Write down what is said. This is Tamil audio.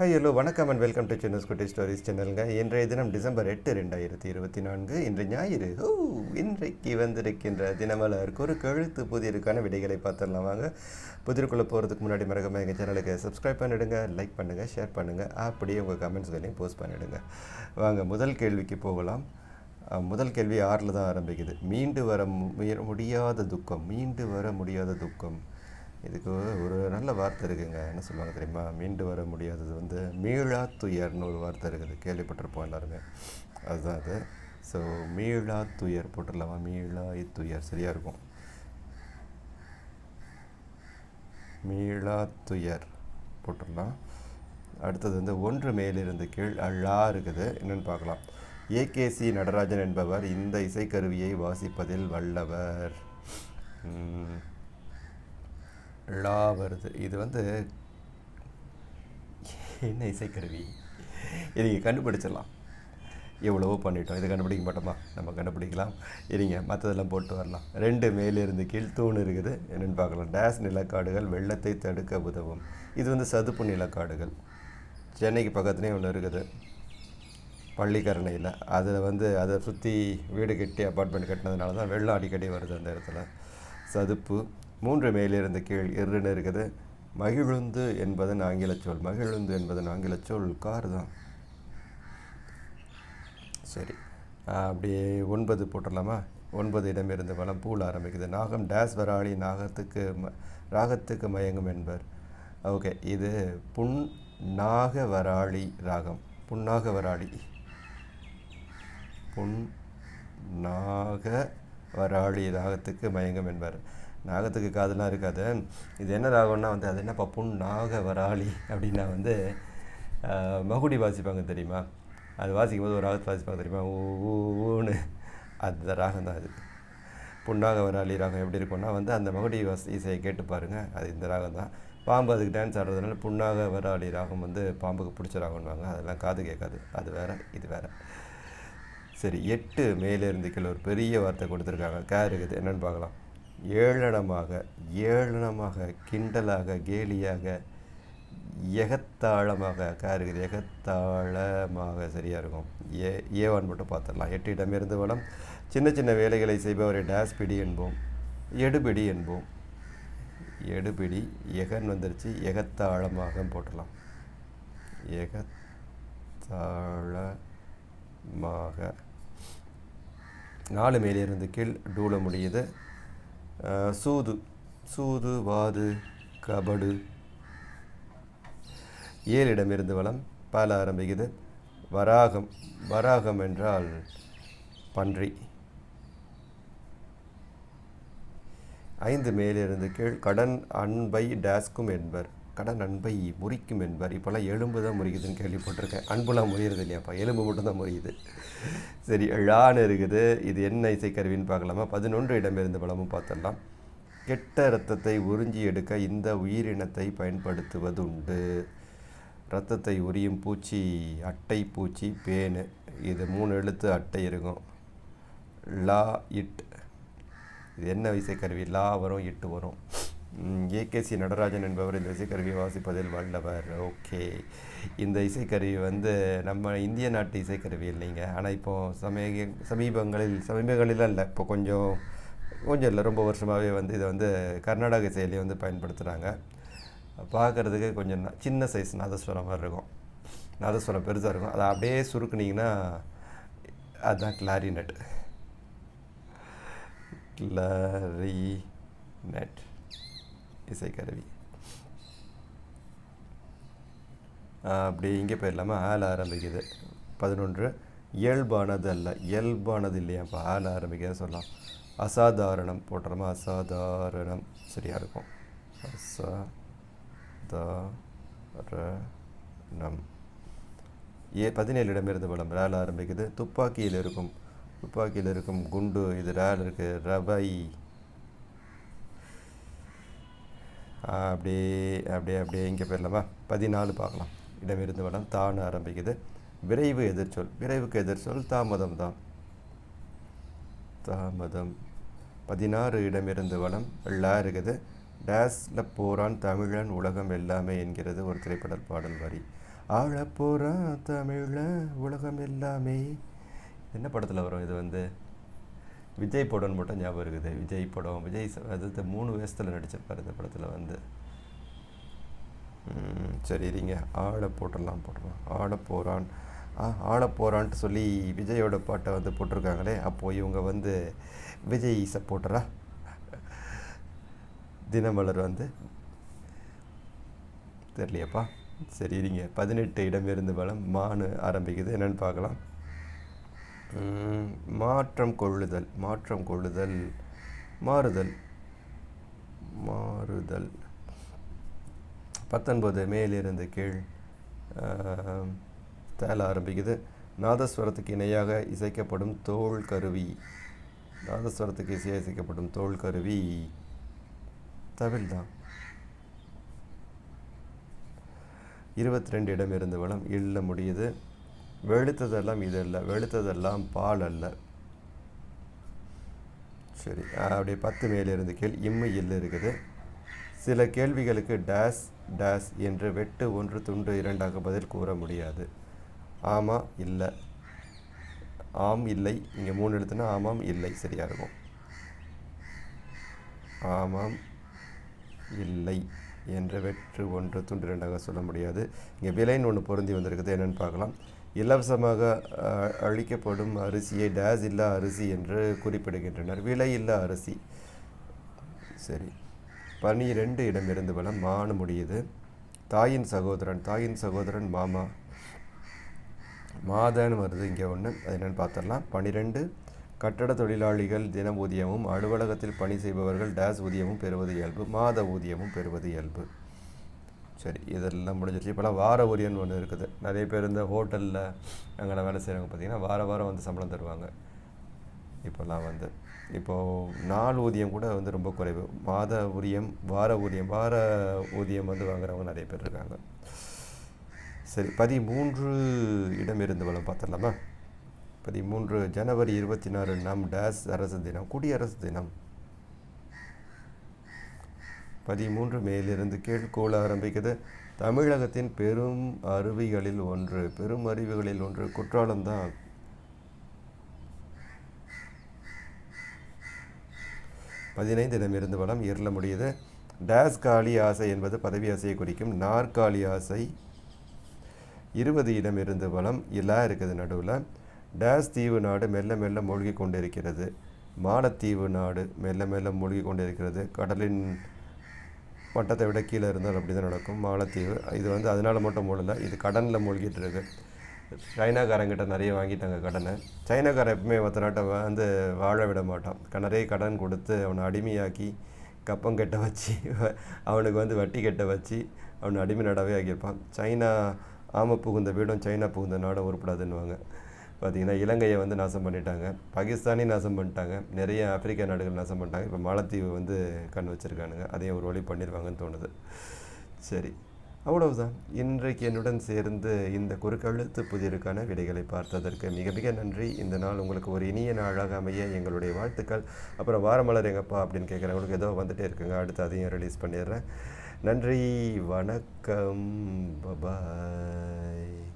ஹாய் ஹலோ வணக்கம் அண்ட் வெல்கம் டு சென்னஸ் குட்டி ஸ்டோரிஸ் சேனலுங்க இன்றைய தினம் டிசம்பர் எட்டு ரெண்டாயிரத்தி இருபத்தி நான்கு. இன்று ஞாயிறு. ஓ இன்றைக்கு வந்திருக்கின்ற தினமலருக்கு ஒரு கழுத்து புதிருக்கான விடைகளை பார்த்துடலாம் வாங்க. புதிருக்குள்ளே போகிறதுக்கு முன்னாடி மறக்காம எங்கள் சேனலுக்கு சப்ஸ்கிரைப் பண்ணிடுங்க லைக் பண்ணுங்கள் ஷேர் பண்ணுங்கள் அப்படியே உங்கள் கமெண்ட்ஸ்களையும் போஸ்ட் பண்ணிவிடுங்க வாங்க முதல் கேள்விக்கு போகலாம். முதல் கேள்வி ஆறில் தான் ஆரம்பிக்குது. மீண்டு வர மு- முடியாத துக்கம். மீண்டு வர முடியாத துக்கம். இதுக்கு ஒரு நல்ல வார்த்தை இருக்குங்க. என்ன சொல்லுவாங்க தெரியுமா? மீண்டு வர முடியாதது வந்து மீளா துயர்னு ஒரு வார்த்தை இருக்குது. கேள்விப்பட்டிருப்போம் எல்லாருமே. அதுதான் அது. ஸோ மீளா துயர் போட்டுடலாமா? மீளா துயர் சரியாக இருக்கும். மீளா துயர் போட்டுடலாம். அடுத்தது வந்து ஒன்று மேலிருந்து கீழ் அழா இருக்குது. என்னென்னு பார்க்கலாம். ஏகேசி நடராஜன் என்பவர் இந்த இசைக்கருவியை வாசிப்பதில் வல்லவர். லா வருது. இது வந்து என்ன இசைக்கருவி? இதை கண்டுபிடிச்சிடலாம். எவ்வளவோ பண்ணிட்டோம். இதை கண்டுபிடிக்க மாட்டோமா? நம்ம கண்டுபிடிக்கலாம். இருங்க மற்றதெல்லாம் போட்டு வரலாம். ரெண்டு மேலிருந்து கீழ் தூண் இருக்குது. என்னென்னு பார்க்கலாம். டேஸ் நிலக்காடுகள் வெள்ளத்தை தடுக்க உதவும். இது வந்து சதுப்பு நிலக்காடுகள். சென்னைக்கு பக்கத்துலேயே ஒன்று இருக்குது. பள்ளிக்கரணையில். அதில் வந்து அதை சுற்றி வீடு கட்டி அப்பார்ட்மெண்ட் கட்டினதுனால தான் வெள்ளம் அடிக்கடி வருது அந்த இடத்துல. சதுப்பு மூன்று மேலிருந்து கீழ் இருன்னு இருக்குது. மகிழுந்து என்பதன் ஆங்கிலச் சொல். மகிழுந்து என்பதன் ஆங்கிலச் சொல் கார் தான். சரி. அப்படியே ஒன்பது போட்டுடலாமா? ஒன்பது இடமிருந்து வளம் பூல் ஆரம்பிக்குது. நாகம் டேஸ் வராளி நாகத்துக்கு ம ராகத்துக்கு மயங்கும் என்பர். ஓகே. இது புன் நாக வராளி ராகம். புன்னாக வராளி. புன் நாக வராளி ராகத்துக்கு மயங்கம் என்பார். நாகத்துக்கு காதுலாம் இருக்காது. இது என்ன ராகம்னா வந்து அது என்னப்பா பப்புன் நாக வராளி அப்படின்னா வந்து மகுடி வாசிப்பாங்க தெரியுமா? அது வாசிக்கும் போது ஒரு ராகத்தை வாசிப்பாங்க தெரியுமா? ஊ ஊன்னு. அந்த ராகம் தான் அது. புன்னாக வராளி ராகம் எப்படி இருக்கும்னா வந்து அந்த மகுடி வாசி இசையை கேட்டு பாருங்கள் அது இந்த ராகம் தான். பாம்பு அதுக்கு டான்ஸ் ஆடுறதுனால புன்னாக வராளி ராகம் வந்து பாம்புக்கு பிடிச்ச ராகம்னுவாங்க. அதெல்லாம் காது கேட்காது. அது வேறு இது வேறு. சரி எட்டு மேலிருந்து கீழே ஒரு பெரிய வார்த்தை கொடுத்துருக்காங்க. கே இருக்குது. என்னென்னு பார்க்கலாம். ஏளனமாக ஏளனமாக கிண்டலாக கேலியாக எகத்தாளமாக காருகிறது எகத்தாழமாக எகத்தாளமாக சரியாக இருக்கும். ஏ ஏவான் மட்டும் பார்த்துடலாம். எட்டு இடமிருந்து வளம். சின்ன சின்ன வேலைகளை செய்பவரை டேஸ் பிடி என்போம். எடுபிடி என்போம். எடுபிடி எகன் வந்துருச்சு. எகத்தாளமாக போட்டுடலாம். எகத்தாளமாக. நாலு மேலிருந்து கீழ் டூல முடியுது. சூது சூது வாது கபடு. ஏழிடமிருந்து வளம் பால ஆரம்பிக்குது. வராகம் வராகம் என்றால் பன்றி. ஐந்து மேலிருந்து கீழ் கடன் அன்பை டேஸ்கும் என்பர். கடன் அன்பை முறிக்கும் என்பார் இப்போல்லாம் எலும்பு தான் முறிக்குதுன்னு கேள்விப்பட்டிருக்கேன். அன்புலாம் முறியறது இல்லையாப்பா? எலும்பு மட்டும்தான் முறியுது. சரி ழான்னு இருக்குது. இது என்ன இசைக்கருவின்னு பார்க்கலாமா? பதினொன்று இடமிருந்து பலமும் பார்த்துடலாம். கெட்ட இரத்தத்தை உறிஞ்சி எடுக்க இந்த உயிரினத்தை பயன்படுத்துவதுண்டு. இரத்தத்தை உரியும் பூச்சி அட்டை பூச்சி பேனு. இது மூணு எழுத்து அட்டை இருக்கும். லா இட். இது என்ன இசைக்கருவி? லா வரும் இட்டு வரும். ஏகேசி நடராஜன் என்பவர் இந்த இசைக்கருவியை வாசிப்பதில் வல்லவர். ஓகே. இந்த இசைக்கருவி வந்து நம்ம இந்திய நாட்டு இசைக்கருவி இல்லைங்க. ஆனால் இப்போது சமீக சமீபங்களில் சமீபங்களில் இல்லை இப்போ கொஞ்சம் கொஞ்சம் இல்லை. ரொம்ப வருஷமாகவே வந்து இதை வந்து கர்நாடக இசையிலேயே வந்து பயன்படுத்துகிறாங்க பார்க்குறதுக்கு கொஞ்சம் சின்ன சைஸ் நாதஸ்வரம் மாதிரி இருக்கும். நாதஸ்வரம் பெருசாக இருக்கும். அதை அப்படியே சுருக்குனீங்கன்னா அதுதான் கிளாரினட். கிளாரினட். இசைக்கருவி அப்படி இங்கே போயிடலாமா? ஆள் ஆரம்பிக்குது. பதினொன்று. இயல்பானது அல்ல. இயல்பானது இல்லையாப்பா ஆள் ஆரம்பிக்குது சொல்லலாம். அசாதாரணம் போட்டுறோமா அசாதாரணம். சரியாக இருக்கும். அசாதாரணம். ஏ பதினேழு இடமிருந்து பலம் ரேல் ஆரம்பிக்குது. துப்பாக்கியில் இருக்கும். துப்பாக்கியில் இருக்கும் குண்டு. இது ரேல் இருக்குது ரவை ஆ, அப்படியே அப்படியே அப்படியே இங்கே போயிடலாமா? பதினாலு பார்க்கலாம். இடமிருந்து வளம் தான் ஆரம்பிக்குது. விரைவு எதிர்ச்சொல். விரைவுக்கு எதிர்ச்சொல் தாமதம் தான். தாமதம். பதினாறு இடமிருந்து வளம் எல்லாம் இருக்குது. டேஸில் போகிறான் தமிழன் உலகம் எல்லாமே என்கிறது ஒரு திரைப்பட பாடல் வரி. ஆழப்போறா தமிழில் உலகம் எல்லாமே. என்ன படத்தில் வரும் இது வந்து? விஜய் படம்னு மட்டும் ஞாபகம் இருக்குது. விஜய் படம் விஜய் அது மூணு வயசத்தில் நடிச்சிருப்பார் இந்த படத்தில் வந்து. சரி இருங்க. ஆழ போட்டுடலாம் போட்டுடலாம். ஆழ போகிறான் ஆ ஆழ போகிறான்ட்டு சொல்லி விஜயோட பாட்டை வந்து போட்டிருக்காங்களே அப்போது இவங்க வந்து விஜய் சப்போர்ட்டரா? தினமலர் வந்து? தெரியலையப்பா. சரி இருங்க. பதினெட்டு இடம் இருந்து பலம் மானு ஆரம்பிக்குது. என்னென்னு பார்க்கலாம். மாற்றம் கொள்ளுதல் மாற்றம் கொள்ளுதல் மாறுதல் மாறுதல். பத்தொன்பது மேலிருந்து கீழ் தேல ஆரம்பிக்குது. நாதஸ்வரத்துக்கு இணையாக இசைக்கப்படும் தோல் கருவி. நாதஸ்வரத்துக்கு இசை இசைக்கப்படும் தோல் கருவி. தவில் தான் இருபத்தி ரெண்டு இடம் இருந்து வளம் இல்ல முடியுது. வெளுத்ததெல்லாம் இது அல்ல வெளுத்ததெல்லாம் பால் அல்ல. சரி அப்படியே பத்து மேலிருந்து கீழ் இம்மு இல்லு இருக்குது. சில கேள்விகளுக்கு டேஸ் டேஸ் என்று வெட்டு ஒன்று துண்டு இரண்டாக பதில் கூற முடியாது. ஆமாம் இல்லை. ஆம் இல்லை. இங்கே மூணு எழுத்துனா ஆமாம் இல்லை. சரியாக இருக்கும். ஆமாம் இல்லை என்ற வெற்று ஒன்று துண்டு இரண்டாக சொல்ல முடியாது. இங்கே விலைன்னு ஒன்று பொருந்தி வந்திருக்குது என்னென்னு பார்க்கலாம். இலவசமாக அழிக்கப்படும் அளிக்கப்படும் அரிசியை டேஸ் இல்லா அரிசி என்று குறிப்பிடுகின்றனர். விலை இல்லா அரிசி. சரி. பனிரெண்டு இடமிருந்து பலம் மானு முடியுது. தாயின் சகோதரன் தாயின் சகோதரன் மாமா. மாதன்னு வருது இங்கே ஒன்று அது என்னென்னு பார்த்துடலாம் பனிரெண்டு. கட்டட தொழிலாளிகள் தின ஊதியமும் அலுவலகத்தில் பணி செய்பவர்கள் டேஸ் ஊதியமும் பெறுவது இயல்பு மாத ஊதியமும் பெறுவது இயல்பு. சரி இதெல்லாம் முடிஞ்சிருச்சு. இப்போலாம் வார ஊதியம்னு ஒன்று இருக்குது. நிறைய பேர் இந்த ஹோட்டலில் அங்கெல்லாம் வேலை செய்கிறவங்க பார்த்தீங்கன்னா வார வாரம் வந்து சம்பளம் தருவாங்க. இப்போல்லாம் வந்து இப்போது நாள் ஊதியம் கூட வந்து ரொம்ப குறைவு. மாத ஊதியம் வார ஊதியம் வார ஊதியம் வந்து வாங்குறவங்க நிறைய பேர் இருக்காங்க. சரி பதிமூன்று இடம் இருந்து வளம் பார்த்துடலாமா? பதிமூன்று ஜனவரி இருபத்தி நாலு நம் டேஸ் அரசு தினம் குடியரசு தினம். பதிமூன்று மேலிருந்து கீழ்கோள ஆரம்பிக்குது தமிழகத்தின் பெரும் அருவிகளில் ஒன்று பெரும் அருவிகளில் ஒன்று குற்றாலம் தான். பதினைந்து இடமிருந்து வளம் இருள முடியுது. டேஸ் காலி ஆசை என்பது பதவி ஆசையை குறிக்கும். நாற்காலி ஆசை இருபது இடமிருந்து வளம் இல்லா இருக்குது நடுவில். டேஸ் தீவு நாடு மெல்ல மெல்ல மூழ்கி கொண்டிருக்கிறது. மாலத்தீவு நாடு மெல்ல மெல்ல மூழ்கி கொண்டிருக்கிறது. கடலின் மட்டத்தை விட கீழே இருந்தால் அப்படி தான் நடக்கும். மாலத்தீவு இது வந்து அதனால் மட்டும் மூடலை இது கடனில் மூழ்கிட்டு இருக்கு. சைனாக்காரங்கிட்ட நிறைய வாங்கிட்டாங்க கடனை. சைனாக்காரன் எப்பவுமே ஒருத்த நாட்டை வந்து வாழ விட மாட்டான். க- நிறைய கடன் கொடுத்து அவனை அடிமையாக்கி கப்பம் கெட்ட வச்சு அவனுக்கு வந்து வட்டி கெட்ட வச்சு அவனை அடிமை நாடாவே ஆகியிருப்பான் சைனா ஆம புகுந்த வீடும் சைனா புகுந்த நாடும் உருப்படாதுன்னுவாங்க. பார்த்திங்கன்னா இலங்கையை வந்து நாசம் பண்ணிட்டாங்க. பாகிஸ்தானே நாசம் பண்ணிட்டாங்க. நிறைய ஆப்பிரிக்கா நாடுகள் நாசம் பண்ணிட்டாங்க. இப்போ மாலத்தீவு வந்து கண் வச்சுருக்கானுங்க. அதையும் ஒரு வழி பண்ணிடுவாங்கன்னு தோணுது. சரி. அவ்வளவுதான் இன்றைக்கு என்னுடன் சேர்ந்து இந்த குறுக்கெழுத்து புதிருக்கான விடைகளை பார்த்ததற்கு மிக மிக நன்றி. இந்த நாள் உங்களுக்கு ஒரு இனிய நாளாக அமைய எங்களுடைய வாழ்த்துக்கள். அப்புறம் வாரமலர் எங்கப்பா அப்படின்னு கேட்குறவங்களுக்கு ஏதோ வந்துட்டே இருக்குங்க. அடுத்து அதையும் ரிலீஸ் பண்ணிடுறேன். நன்றி. வணக்கம். பபாய்